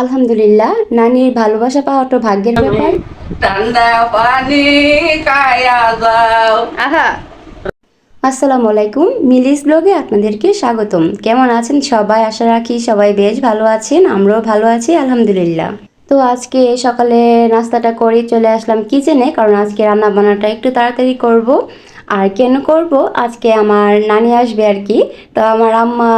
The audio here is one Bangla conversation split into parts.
আলহামদুলিল্লাহ নানির ভালোবাসা পাওয়াটা ভাগ্যের ব্যাপার। ঠান্ডা পানি খায়া যাও। আহা। আসসালামু আলাইকুম মিলিস ব্লগে আপনাদেরকে স্বাগতম। কেমন আছেন সবাই? আশা রাখি সবাই বেশ ভালো আছেন আমরাও ভালো আছি আলহামদুলিল্লাহ। তো আজকে সকালে নাস্তাটা করে চলে আসলাম কিচেনে কারণ আজকে রান্না বান্নাটা একটু তাড়াতাড়ি করব। আর কেন করব? আজকে আমার নানি আসবে আর কি। তো আমার আম্মা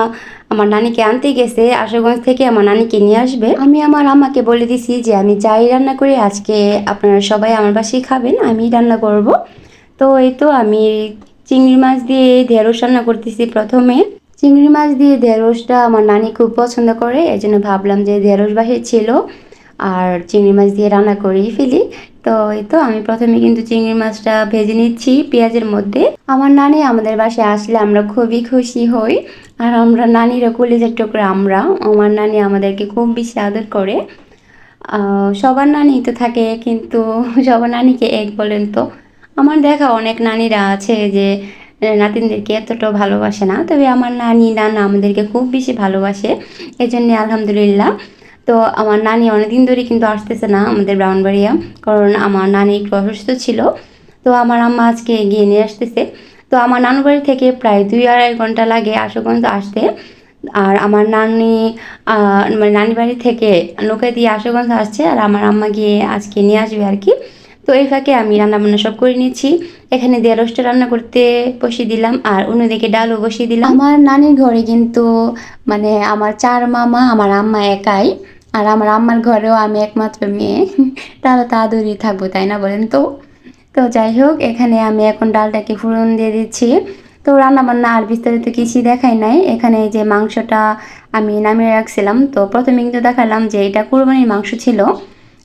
আমার নানিকে আনতে গেছে, আশুগঞ্জ থেকে আমার নানিকে নিয়ে আসবে। আমি আমার আমাকে বলে দিছি যে, আমি যাই রান্না করি, আজকে আপনারা সবাই আমার বাসায় খাবেন, আমি রান্না করব। তো এই তো আমি চিংড়ি মাছ দিয়ে ঢেঁড়স রান্না করতেছি প্রথমে। চিংড়ি মাছ দিয়ে ঢেঁড়সটা আমার নানি খুব পছন্দ করে এই জন্য ভাবলাম যে ঢেঁড়স বাসে ছিল, আর চিংড়ি মাছ দিয়ে রান্না করেই ফেলি। তো এই তো আমি প্রথমে কিন্তু চিংড়ি মাছটা ভেজে নিচ্ছি পেঁয়াজের মধ্যে। আমার নানি আমাদের বাসায় আসলে আমরা খুবই খুশি হই। আর আমরা নানিরা কলেজের টুকরা আমরা। আমার নানি আমাদেরকে খুব বেশি আদর করে। সবার নানি তো থাকে কিন্তু সবার নানিকে এক বলেন তো। আমার দেখা অনেক নানিরা আছে যে নাতিনদেরকে এতটাও ভালোবাসে না। তবে আমার নানি নানা আমাদেরকে খুব বেশি ভালোবাসে। এই জন্যে আলহামদুলিল্লাহ। তো আমার নানি অনেকদিন ধরে কিন্তু আসতেছে না আমাদের ব্রাউনবাড়িয়া কারণ আমার নানি একটু অসুস্থ ছিল। তো আমার আম্মা আজকে গিয়ে নিয়ে আসতেছে। তো আমার নানু বাড়ি থেকে প্রায় দুই আড়াই ঘণ্টা লাগে আশুগঞ্জ আসতে। আর আমার নানি মানে নানি বাড়ি থেকে নৌকা দিয়ে আশুগঞ্জ আসছে। আর আমার আম্মা গিয়ে আজকে নিয়ে আসবে আর কি। তো এই ফাঁকে আমি রান্না বান্না সব করে নিয়েছি। এখানে দেড়শটা রান্না করতে বসিয়ে দিলাম আর অন্যদিকে ডালও বসিয়ে দিলাম। আমার নানির ঘরে কিন্তু মানে আমার চার মামা, আমার আম্মা একাই। আর আমার আম্মার ঘরেও আমি একমাত্র মেয়ে। তাহলে তাড়াতাড়ি থাকব, তাই না বলেন তো? তো যাই হোক, এখানে আমি এখন ডালটাকে ফুরন দিয়ে দিচ্ছি। তো রান্না বান্না আর বিস্তারিত কিছুই দেখাই নাই। এখানে যে মাংসটা আমি নামিয়ে রাখছিলাম। তো প্রথমে কিন্তু দেখালাম যে এটা কুরবানির মাংস ছিল।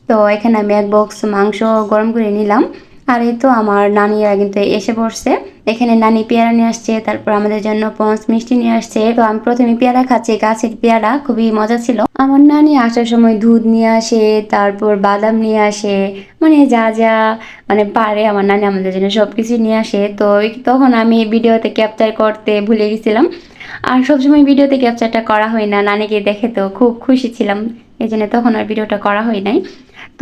তো এখানে আমি এক বক্স মাংস গরম করে নিলাম। আর এই তো আমার নানিরা কিন্তু এসে পড়ছে। এখানে নানি পেয়ারা নিয়ে আসছে, তারপর আমাদের জন্য পঞ্চ মিষ্টি নিয়ে আসছে। তো আমি প্রথমে পেয়ারা খাচ্ছি, গাছের পেয়ারা, খুবই মজা ছিল। আমার নানি আসার সময় দুধ নিয়ে আসে, তারপর বাদাম নিয়ে আসে মানে যা যা মানে পারে আমার নানি আমাদের জন্য সব কিছু নিয়ে আসে। তো তখন আমি ভিডিওতে ক্যাপচার করতে ভুলে গেছিলাম। আর সবসময় ভিডিওতে ক্যাপচারটা করা হয় না, নানিকে দেখে তো খুব খুশি ছিলাম। এই জন্য তখন আর ভিডিওটা করা হয় নাই।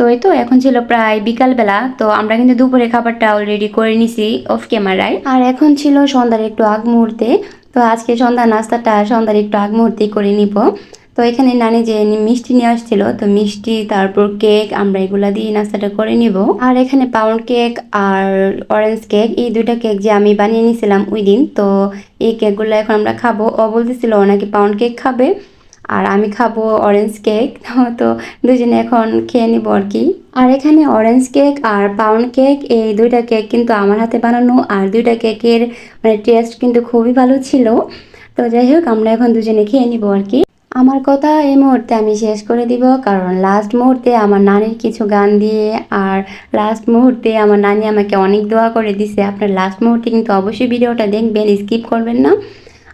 তো এই তো, এখন ছিল প্রায় বিকালবেলা, তো আমরা কিন্তু দুপুরে খাবারটা অলরেডি করে নিছি অফ ক্যামেরায় আর এখন ছিল সন্ধ্যার একটু আগ মুহূর্তে, তো আজকে সন্ধ্যা নাস্তাটা সন্ধ্যার একটু আগ মুহূর্তে করে নিব। তো এখানে নানি যে মিষ্টি নিয়ে আসছিল, তো মিষ্টি, তারপর কেক আমরা এগুলা দিয়ে নাস্তাটা করে নিব। আর এখানে পাউন্ড কেক আর অরেঞ্জ কেক এই দুইটা কেক যে আমি বানিয়ে নিয়েছিলাম ওই দিন তো এই কেকগুলো এখন আমরা খাব। ও বলতেছিল নাকি পাউন্ড কেক খাবে? আর আমি খাব অরেঞ্জ কেক তো দুজনে এখন খেয়ে নিব আর কি। আর এখানে অরেঞ্জ কেক আর পাউন্ড কেক এই দুইটা কেক কিন্তু আমার হাতে বানানো, আর দুইটা কেকের মানে টেস্ট কিন্তু খুবই ভালো ছিল। তো যাই হোক, আমরা এখন দুজনে খেয়ে নিব আর কি। আমার কথা এই মুহূর্তে আমি শেষ করে দিব, কারণ লাস্ট মুহূর্তে আমার নানির কিছু গান দিয়ে, আর লাস্ট মুহূর্তে আমার নানি আমাকে অনেক দোয়া করে দিছে। আপনার লাস্ট মুহূর্তে কিন্তু অবশ্যই ভিডিওটা দেখবেন স্কিপ করবেন না।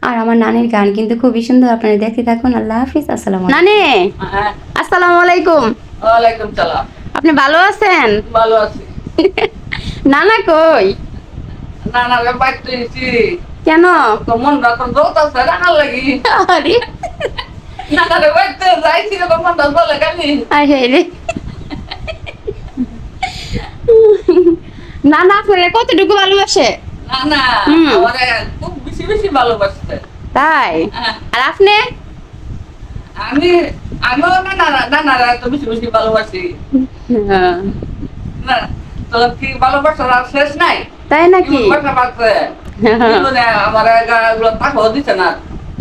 আর আমার নানির গান কিন্তু খুবই সুন্দর আপনারা দেখতে থাকুন আল্লাহ হাফিজ আসসালাম নানি! হ্যাঁ, আসসালামু আলাইকুম। ওয়ালাইকুম সালাম। আপনি ভালো আছেন? ভালো আছি। নানা কই? না না বাইতে এসি কেন? তো মন রাখুন দৌত আছে রাখার লাগি। আরে। না না রে বাইতে যাইছি তো মন রাখ বলে খালি আরে রে। নানা আপনার কতটুকু ভালোবাসে? না না আমারে খুব বেশি বেশি ভালোবাসতে তাই? হ্যাঁ, আর আপনি? আমি আমিও না না না না না তো বেশি বেশি ভালোবাসি। না তোর কি ভালোবাসার আর শেষ নাই? তাই নাকি? জীবনে আমার দিছে না।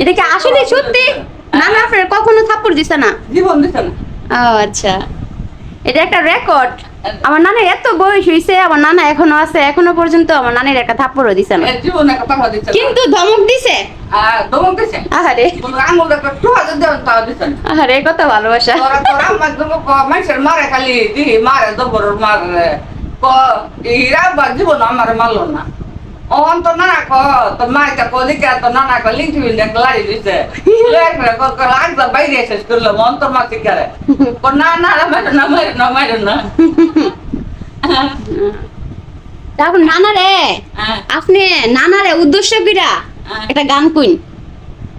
এটা কি আসলে সত্যি? নানা আপনার কখনো থাপ্পড় দিছে না? জীবন দিছে না। ও আচ্ছা। এটা একটা রেকর্ড আমার নানার এত বয়স হয়েছে আমার নানা এখনও আছে এখনও পর্যন্ত আমার নানির একটা থাপ্পড়ও দিছে না কিন্তু ধমক দিছে? আর ধমক দিছে? আহারে। আঙুল একটু হাজার দেবেন তাও দিছে আহারে কত ভালোবাসা। তোরা তোরা আমার দমক মানুষের মারে খালি দি মারে দবর মারে। ক ইরা বা জীবন আমার মারলো না। অন তো নানা ক তো মাইটা কো দিকে তো নানা ক লিঙ্কি বিন্দে লাড়ি দিছে। লেখরে ক ক লাগদা বাইরে শেষ করল মন তো মাসি করে। ক না না না না মারো না মারো না। তারপর নানারে হ্যাঁ, আপনি নানারে উদ্দেশ্য কইরা হ্যাঁ, একটা গান কইন।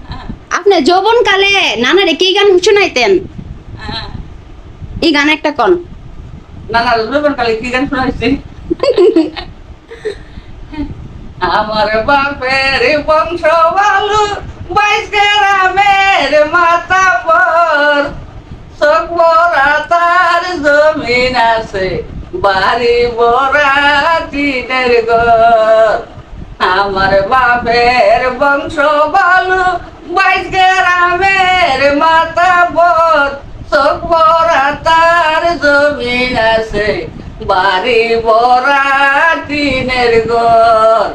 হ্যাঁ, আপনি যৌবন কালে নানারে কি গান শুনাইতেন। এই গান একটা কন। না না রবিবার কালে কি গান শোনাইছি? আমার বাপের বংশ ভালো বাইশ গ্রামের মাতা পর। তার জমিন আছে, বাড়ি বড়া টিনের ঘর। আমার বাপের বংশ ভালো বাইশ গ্রামের মাতা পর। সকবরা তার জমিন আছে, বাড়ি বড়া টিনের ঘর।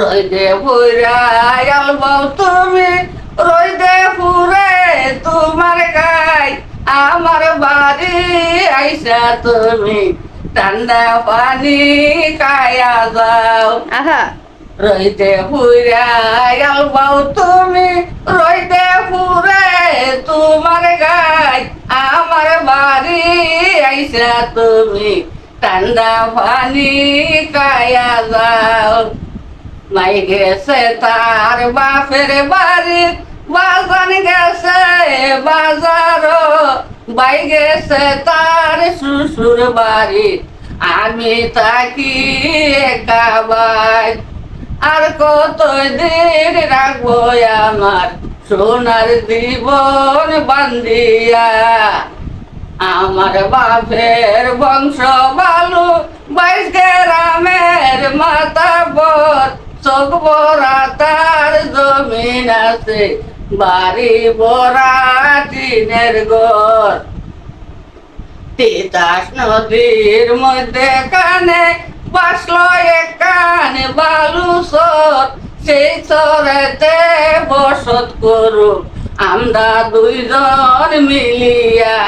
রই দে ফুরাই আলবাও তুমি রই দে ফুরে তোমার গাই। আমার বাড়ি আইসা তুমি ঠান্ডা পানি খায়া যাও আহা। রইতে ফুরাই আলবাও তুমি রইতে ফুরে তোমার গাই। আমার বাড়ি আইসা তুমি ঠান্ডা পানি খায়া যাও নাই গেছে তার বাপের বাড়ি। বাজান গেছে বাজার বাই গেছে তার শ্বশুর বাড়ি। আমি তাকি একা বাই। আর কত দিন রাখব আমার সোনার জীবন বান্দিয়া আমার বাপের বংশ ভালো বাইশ গ্রামের মাতা বর। চোখ বরা তার জমিন আছে, বাড়ি বরা টিনের ঘর। তিতাস নদীর মধ্যে কানে বাসলো এক কানে বালু সর সেই সরেতে বসত করু আমরা দুইজন মিলিয়া।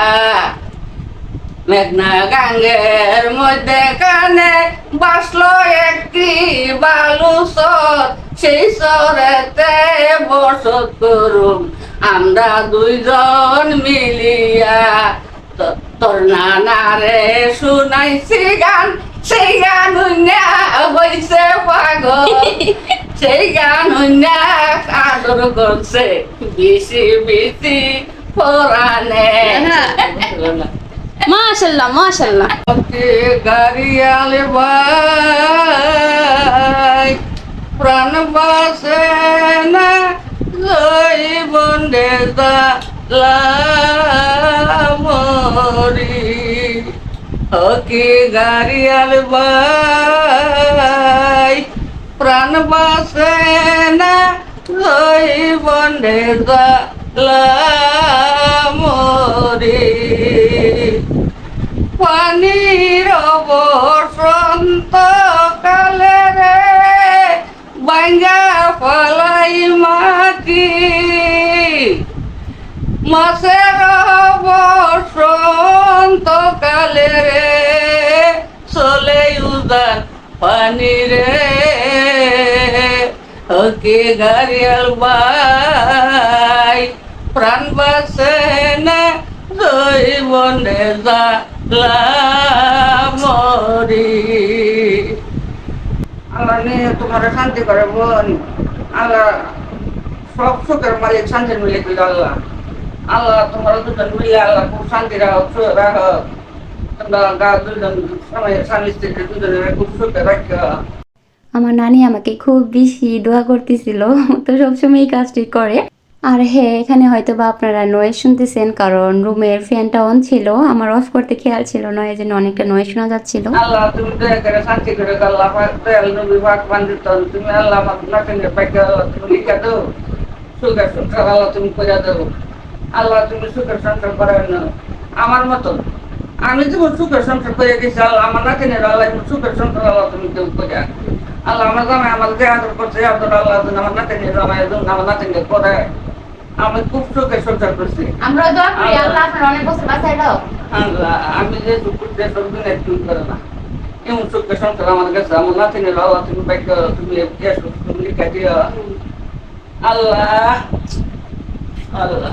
মেঘনা গাঙ্গের মধ্যে কানে বাসলো একটি বালু সর সেই সরেতে বসত করুম আমরা দুইজন মিলিয়া। তোর নানারে শুনাইছি গান সেই গান হইছে পাগল। সেই গান উন্না আদর করছে বেশি বেশি পরানে মাশাল্লাহ মাশাল্লাহ গাড়িয়ালে ভাই প্রাণ বাসে না জয় বন্দে মরি ওকে গাড়িয়াল ভাই প্রাণ বাসে না জয় বন্দে মরি বসন্ত কালে রে বাঙ্গা ফলাই মাটি। মাসের বসন্ত কালে রে, চলে উদার পানি রে। ওকে গাড়িয়াল বাই প্রাণ বাসে না, জৈবনে মরি আল্লাহ নিয়ে তোমার শান্তি করে বোন আল্লাহ সব সুখের মালিক, শান্তির মিলে দিল আল্লাহ। আল্লাহ তোমার দুজন মিলে আল্লাহ খুব শান্তি রাখো রাখো। তোমরা গা দুজন স্বামী স্ত্রী দুজনের খুব সুখে রাখো। আমার নানি আমাকে খুব বেশি দোয়া করতেছিল, তো সবসময় এই কাজটি করে। আর হ্যাঁ এখানে হয়তো বা আপনারা নয়েজ শুনতেছেন, কারণ রুমের ফ্যানটা অন ছিল, আমার অফ করতে খেয়াল ছিল না, এই জন্য অনেকটা নয়েজ শোনা যাচ্ছিল। আল্লাহ, তুমি করে শান্তি করে আল্লাহ তুমি আল্লাহ তুমি আল্লাহ তুমি তুমি সুখের আমার আমি যেমন সুখের সংসার করে গেছি, আল্লাহ আমার নাতিনের আল্লাহ সুখের সংসার আল্লাহ তুমি কেউ করে আল্লাহ আমার জামাই আমার যে আদর করছে আদর আল্লাহ আমার যেন আমার নাতিনের করে। আমি খুব চোখে সংসার করছি। আমরা দোয়া করি আল্লাহ আপনার অনেক বছর বাঁচাই দাও। আল্লাহ, আমি যে যে সবদিন একটু করে না। এমন চোখে সংসার আমার কাছে আমার নাতিনের আল্লাহ তুমি বাইক তুমি তুমি লিখা দিও আল্লাহ আল্লাহ।